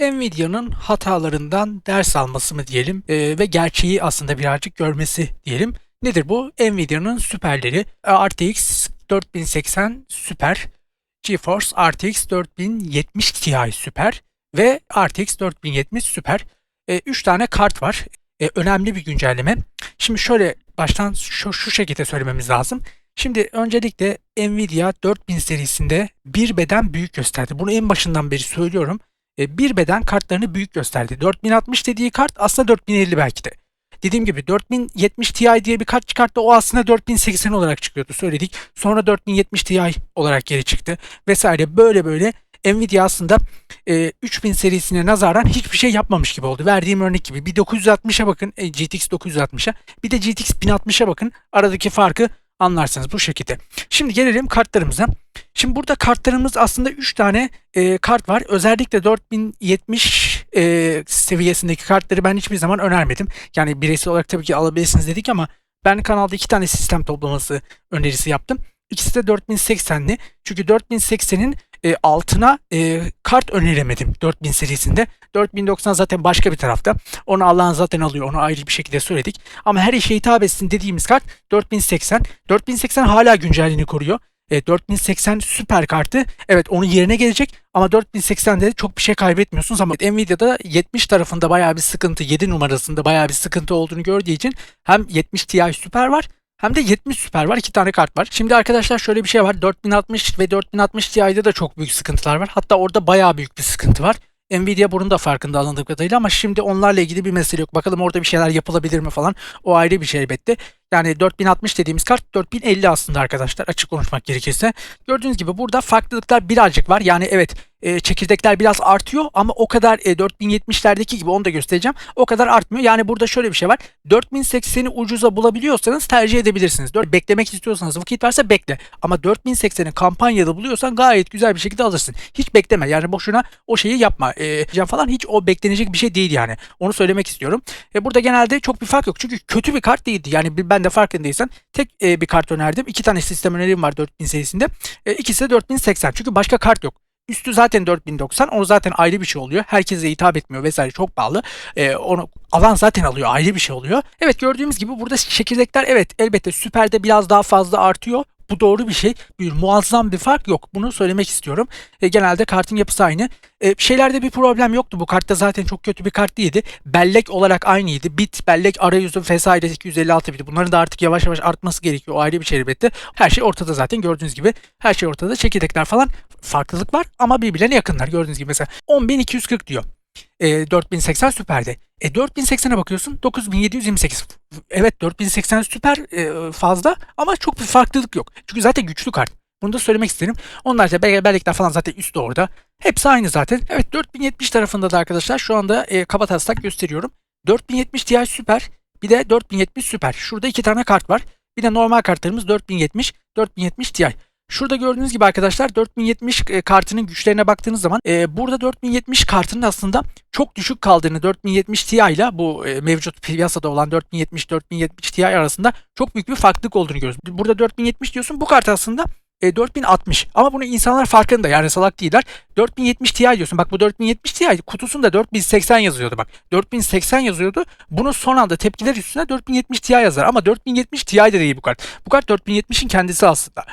Nvidia'nın hatalarından ders alması mı diyelim e, ve gerçeği aslında birazcık görmesi diyelim. Nedir bu? Nvidia'nın süperleri RTX 4080 Super, GeForce RTX 4070 Ti Super ve RTX 4070 Super. 3 tane kart var. E, önemli bir güncelleme. Şimdi şöyle baştan şu, şu şekilde söylememiz lazım. Şimdi öncelikle Nvidia 4000 serisinde bir beden büyük gösterdi. Bunu en başından beri söylüyorum. E, bir beden kartlarını büyük gösterdi. 4060 dediği kart aslında 4050 belki de. Dediğim gibi 4070 Ti diye bir kart çıkarttı. O aslında 4080 olarak çıkıyordu söyledik. Sonra 4070 Ti olarak geri çıktı vesaire. Böyle böyle Nvidia aslında e, 3000 serisine nazaran hiçbir şey yapmamış gibi oldu. Verdiğim örnek gibi bir 960'a bakın e, GTX 960'a bir de GTX 1060'a bakın. Aradaki farkı anlarsınız bu şekilde. Şimdi gelelim kartlarımıza. Şimdi burada kartlarımız aslında 3 tane e, kart var. Özellikle 4070 e, seviyesindeki kartları ben hiçbir zaman önermedim. Yani bireysel olarak tabii ki alabilirsiniz dedik ama ben kanalda iki tane sistem toplaması önerisi yaptım. İkisi de 4080'li. Çünkü 4080'in e, altına e, kart öneremedim 4000 serisinde. 4090 zaten başka bir tarafta. Onu Allah'ın zaten alıyor. Onu ayrı bir şekilde söyledik. Ama her işe hitap etsin dediğimiz kart 4080. 4080 hala güncelliğini koruyor. E, 4080 süper kartı evet onun yerine gelecek ama 4080'de de çok bir şey kaybetmiyorsunuz ama Nvidia'da 70 tarafında bayağı bir sıkıntı 7 numarasında bayağı bir sıkıntı olduğunu gördüğü için hem 70 Ti süper var hem de 70 süper var. iki tane kart var. Şimdi arkadaşlar şöyle bir şey var. 4060 ve 4060 Ti'de de çok büyük sıkıntılar var. Hatta orada bayağı büyük bir sıkıntı var. Nvidia bunun da farkında alındığı kadarıyla ama şimdi onlarla ilgili bir mesele yok. Bakalım orada bir şeyler yapılabilir mi falan. O ayrı bir şey elbette. Yani 4060 dediğimiz kart 4050 aslında arkadaşlar açık konuşmak gerekirse. Gördüğünüz gibi burada farklılıklar birazcık var. Yani evet e, çekirdekler biraz artıyor ama o kadar e, 4070'lerdeki gibi onu da göstereceğim. O kadar artmıyor. Yani burada şöyle bir şey var. 4080'i ucuza bulabiliyorsanız tercih edebilirsiniz. 4, beklemek istiyorsanız vakit varsa bekle. Ama 4080'i kampanyada buluyorsan gayet güzel bir şekilde alırsın. Hiç bekleme. Yani boşuna o şeyi yapma. E, falan hiç o beklenecek bir şey değil yani. Onu söylemek istiyorum. E, burada genelde çok bir fark yok. Çünkü kötü bir kart değildi. Yani ben de farkındaysan tek e, bir kart önerdim. İki tane sistem önerim var 4000 serisinde. E, ikisi de 4080. Çünkü başka kart yok. Üstü zaten 4090. O zaten ayrı bir şey oluyor. Herkese hitap etmiyor vesaire çok pahalı. Ee, onu alan zaten alıyor. Ayrı bir şey oluyor. Evet gördüğümüz gibi burada çekirdekler evet elbette süperde biraz daha fazla artıyor. Bu doğru bir şey. Bir muazzam bir fark yok. Bunu söylemek istiyorum. E, genelde kartın yapısı aynı. E, şeylerde bir problem yoktu. Bu kartta zaten çok kötü bir kart değildi. Bellek olarak aynıydı. Bit, bellek, arayüzü vesaire 256 bit. Bunların da artık yavaş yavaş artması gerekiyor. O ayrı bir şey elbette. Her şey ortada zaten gördüğünüz gibi. Her şey ortada. Çekirdekler falan farklılık var ama birbirlerine yakınlar. Gördüğünüz gibi mesela 10240 diyor. E, 4080 süperde. E 4080'e bakıyorsun 9728. Evet 4080 süper e, fazla ama çok bir farklılık yok. Çünkü zaten güçlü kart. Bunu da söylemek isterim. Onlar da bellekler falan zaten üstte orada. Hepsi aynı zaten. Evet 4070 tarafında da arkadaşlar şu anda e, kaba taslak gösteriyorum. 4070 Ti süper. Bir de 4070 süper. Şurada iki tane kart var. Bir de normal kartlarımız 4070, 4070 Ti. Şurada gördüğünüz gibi arkadaşlar 4070 e, kartının güçlerine baktığınız zaman e, burada 4070 kartının aslında çok düşük kaldığını 4070 Ti ile bu e, mevcut piyasada olan 4070-4070 Ti arasında çok büyük bir farklılık olduğunu görüyoruz. Burada 4070 diyorsun bu kart aslında e, 4060 ama bunu insanlar farkında yani salak değiller. 4070 Ti diyorsun. Bak bu 4070 Ti kutusunda 4080 yazıyordu bak. 4080 yazıyordu. Bunu son anda tepkiler üstüne 4070 Ti yazar ama 4070 Ti de değil bu kart. Bu kart 4070'in kendisi aslında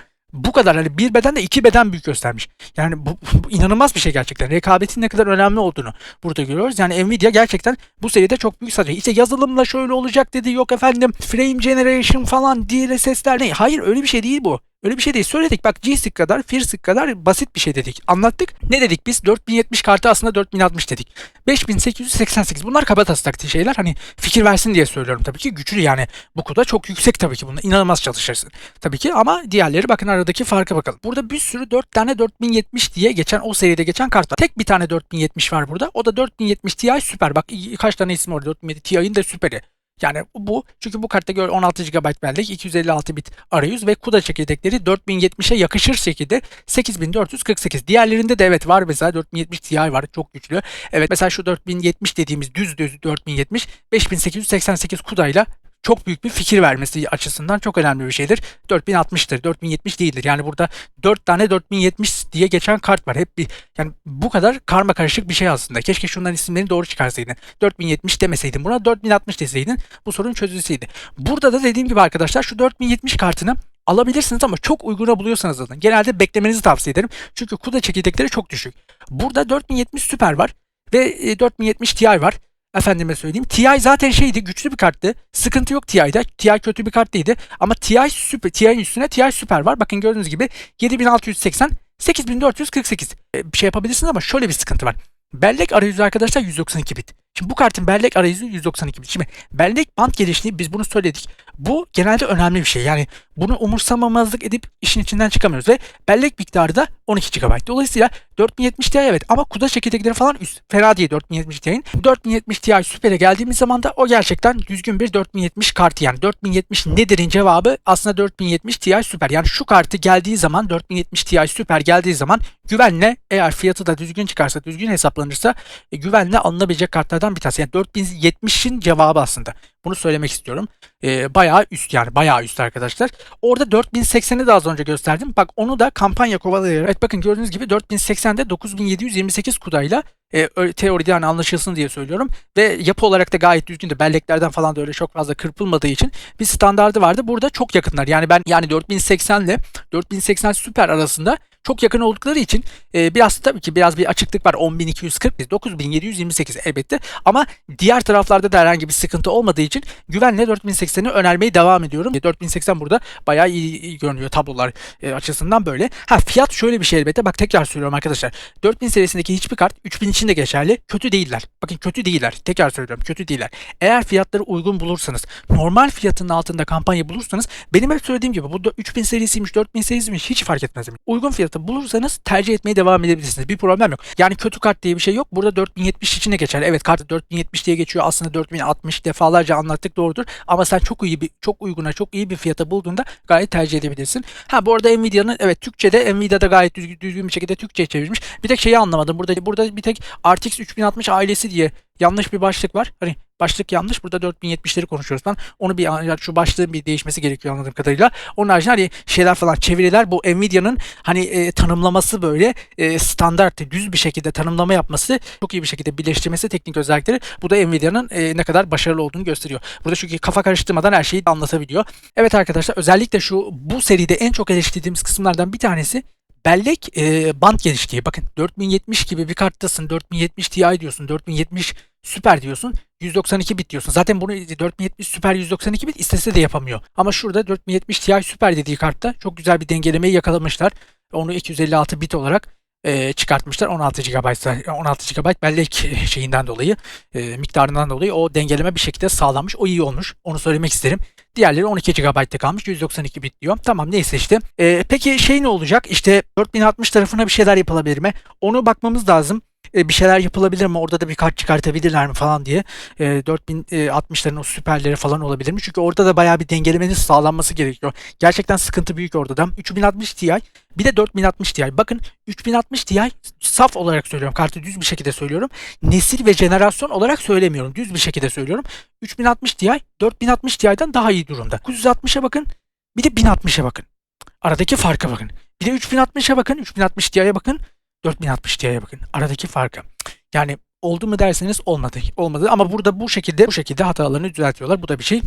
bu kadar hani bir beden de iki beden büyük göstermiş. Yani bu, bu inanılmaz bir şey gerçekten. Rekabetin ne kadar önemli olduğunu burada görüyoruz. Yani Nvidia gerçekten bu seride çok büyük satıyor. İşte yazılımla şöyle olacak dedi. Yok efendim frame generation falan DLSS'ler ne? Hayır öyle bir şey değil bu. Öyle bir şey değil. Söyledik bak G-Stick kadar, FearStick kadar basit bir şey dedik. Anlattık. Ne dedik biz? 4070 kartı aslında 4060 dedik. 5888. Bunlar kaba taslak şeyler. Hani fikir versin diye söylüyorum tabii ki. Güçlü yani. Bu kuda çok yüksek tabii ki. Bunda inanılmaz çalışırsın. Tabii ki ama diğerleri bakın aradaki farka bakalım. Burada bir sürü 4 tane 4070 diye geçen o seride geçen kart var. Tek bir tane 4070 var burada. O da 4070 Ti süper. Bak kaç tane isim orada 4070 Ti'nin de süperi. Yani bu çünkü bu kartta gör 16 GB bellek, 256 bit arayüz ve CUDA çekirdekleri 4070'e yakışır şekilde 8448. Diğerlerinde de evet var mesela 4070 Ti var çok güçlü. Evet mesela şu 4070 dediğimiz düz düz 4070 5888 CUDA ile çok büyük bir fikir vermesi açısından çok önemli bir şeydir. 4060'tır, 4070 değildir. Yani burada 4 tane 4070 diye geçen kart var. Hep bir yani bu kadar karma karışık bir şey aslında. Keşke şunların isimlerini doğru çıkarsaydın. 4070 demeseydin. Buna 4060 deseydin bu sorun çözülseydi. Burada da dediğim gibi arkadaşlar şu 4070 kartını alabilirsiniz ama çok uyguna buluyorsanız alın. Genelde beklemenizi tavsiye ederim. Çünkü CUDA çekirdekleri çok düşük. Burada 4070 Super var ve e, 4070 Ti var. Efendime söyleyeyim. Ti zaten şeydi, güçlü bir karttı. Sıkıntı yok Ti'de. Ti kötü bir kart değildi. Ama Ti süper, Ti'nin üstüne Ti Super var. Bakın gördüğünüz gibi 7680, 8448. E, bir şey yapabilirsiniz ama şöyle bir sıkıntı var. Bellek arayüzü arkadaşlar 192 bit. Şimdi bu kartın bellek arayüzü 192 bit. Şimdi bellek band geliştiği biz bunu söyledik. Bu genelde önemli bir şey. Yani bunu umursamamazlık edip işin içinden çıkamıyoruz ve bellek miktarı da 12 GB. Dolayısıyla 4070 Ti evet ama kuda çekirdekleri falan üst. Fena değil 4070 Ti'nin. 4070 Ti Super'e geldiğimiz zaman da o gerçekten düzgün bir 4070 kartı. Yani 4070 nedirin cevabı aslında 4070 Ti Super. Yani şu kartı geldiği zaman 4070 Ti Super geldiği zaman güvenle eğer fiyatı da düzgün çıkarsa, düzgün hesaplanırsa e, güvenle alınabilecek kartlardan bir tanesi. Yani 4070'in cevabı aslında. Bunu söylemek istiyorum. E, bayağı üst yani bayağı üst arkadaşlar. Orada 4080'i de az önce gösterdim. Bak onu da kampanya kovalayarak. Evet bakın gördüğünüz gibi 4080'de 9728 kudayla e, teoride yani anlaşılsın diye söylüyorum. Ve yapı olarak da gayet düzgündü. Belleklerden falan da öyle çok fazla kırpılmadığı için bir standardı vardı. Burada çok yakınlar. Yani ben yani 4080 ile 4080 Super arasında çok yakın oldukları için e, biraz tabii ki biraz bir açıklık var. 10240 9728 elbette ama diğer taraflarda da herhangi bir sıkıntı olmadığı için güvenle 4080'i önermeye devam ediyorum. E, 4080 burada bayağı iyi, iyi görünüyor tablolar e, açısından böyle. Ha fiyat şöyle bir şey elbette. Bak tekrar söylüyorum arkadaşlar. 4000 serisindeki hiçbir kart 3000 için de geçerli. Kötü değiller. Bakın kötü değiller. Tekrar söylüyorum kötü değiller. Eğer fiyatları uygun bulursanız, normal fiyatının altında kampanya bulursanız benim hep söylediğim gibi bu da 3000 serisiymiş, 4000 serisiymiş hiç fark etmez. Uygun fiyatı bulursanız tercih etmeye devam edebilirsiniz. Bir problem yok. Yani kötü kart diye bir şey yok. Burada 4070 için de geçerli. Evet kart 4070 diye geçiyor. Aslında 4060 defalarca anlattık doğrudur. Ama sen çok iyi bir çok uyguna, çok iyi bir fiyata bulduğunda gayet tercih edebilirsin. Ha bu arada Nvidia'nın evet Türkçe'de Nvidia'da gayet düzgün, düzgün bir şekilde Türkçe çevirmiş. Bir tek şeyi anlamadım. Burada burada bir tek RTX 3060 ailesi diye yanlış bir başlık var. Hani başlık yanlış. Burada 4070'leri konuşuyoruz falan. Onu bir şu başlığın bir değişmesi gerekiyor anladığım kadarıyla. Onun haricinde hani şeyler falan çeviriler bu Nvidia'nın hani e, tanımlaması böyle e, standart düz bir şekilde tanımlama yapması çok iyi bir şekilde birleştirmesi teknik özellikleri bu da Nvidia'nın e, ne kadar başarılı olduğunu gösteriyor. Burada çünkü kafa karıştırmadan her şeyi anlatabiliyor. Evet arkadaşlar özellikle şu bu seride en çok eleştirdiğimiz kısımlardan bir tanesi bellek e, band geliştiği. Bakın 4070 gibi bir karttasın. 4070 Ti diyorsun. 4070 Süper diyorsun. 192 bit diyorsun. Zaten bunu 4070 Süper 192 bit istese de yapamıyor. Ama şurada 4070 Ti Süper dediği kartta çok güzel bir dengelemeyi yakalamışlar. Onu 256 bit olarak e, çıkartmışlar 16 GB 16 GB bellek şeyinden dolayı e, miktarından dolayı o dengeleme bir şekilde sağlanmış. O iyi olmuş. Onu söylemek isterim. Diğerleri 12 GB'de kalmış. 192 bit diyor. Tamam neyse işte. E, peki şey ne olacak? İşte 4060 tarafına bir şeyler yapılabilir mi? Onu bakmamız lazım. E, bir şeyler yapılabilir mi? Orada da bir kart çıkartabilirler mi falan diye. E, 4060'ların o süperleri falan olabilir mi? Çünkü orada da bayağı bir dengelemenin sağlanması gerekiyor. Gerçekten sıkıntı büyük orada da. 3060 Ti bir de 4060 Ti. Bakın 3060 Ti saf olarak söylüyorum. Kartı düz bir şekilde söylüyorum. Nesil ve jenerasyon olarak söylemiyorum. Düz bir şekilde söylüyorum. 3060 Ti 4060 Ti'den daha iyi durumda. 960'a bakın. Bir de 1060'a bakın. Aradaki farka bakın. Bir de 3060'a bakın. 3060 Ti'ye bakın. 4060 Ti'ye bakın. Aradaki farka. Yani oldu mu derseniz olmadı. Olmadı ama burada bu şekilde bu şekilde hatalarını düzeltiyorlar. Bu da bir şey.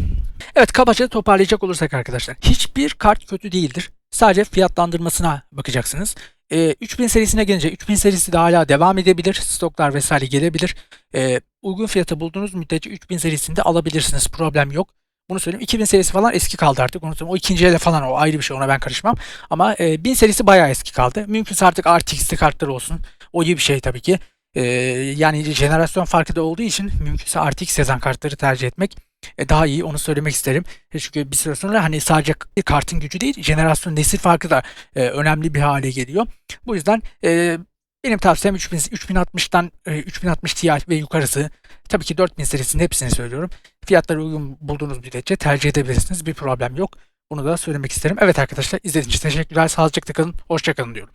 Evet kabaca toparlayacak olursak arkadaşlar. Hiçbir kart kötü değildir. Sadece fiyatlandırmasına bakacaksınız. Ee, 3000 serisine gelince 3000 serisi de hala devam edebilir. Stoklar vesaire gelebilir. Ee, uygun fiyata bulduğunuz müddetçe 3000 serisinde alabilirsiniz. Problem yok. Bunu söyleyeyim. 2000 serisi falan eski kaldı artık. Onu. O ikinci ele falan o ayrı bir şey. Ona ben karışmam. Ama e, 1000 serisi bayağı eski kaldı. Mümkünse artık RTX'li kartlar olsun. O iyi bir şey tabii ki. E, yani jenerasyon farkı da olduğu için mümkünse RTX yazan kartları tercih etmek e, daha iyi. Onu söylemek isterim. E, çünkü bir süre sonra hani sadece kartın gücü değil, jenerasyon nesil farkı da e, önemli bir hale geliyor. Bu yüzden e, benim tavsiyem 3000, 3060'dan e, 3060 Ti ve yukarısı. Tabii ki 4000 serisinin hepsini söylüyorum. Fiyatları uygun bulduğunuz müddetçe tercih edebilirsiniz. Bir problem yok. Bunu da söylemek isterim. Evet arkadaşlar izlediğiniz için teşekkürler. Sağlıcakla kalın. Hoşçakalın diyorum.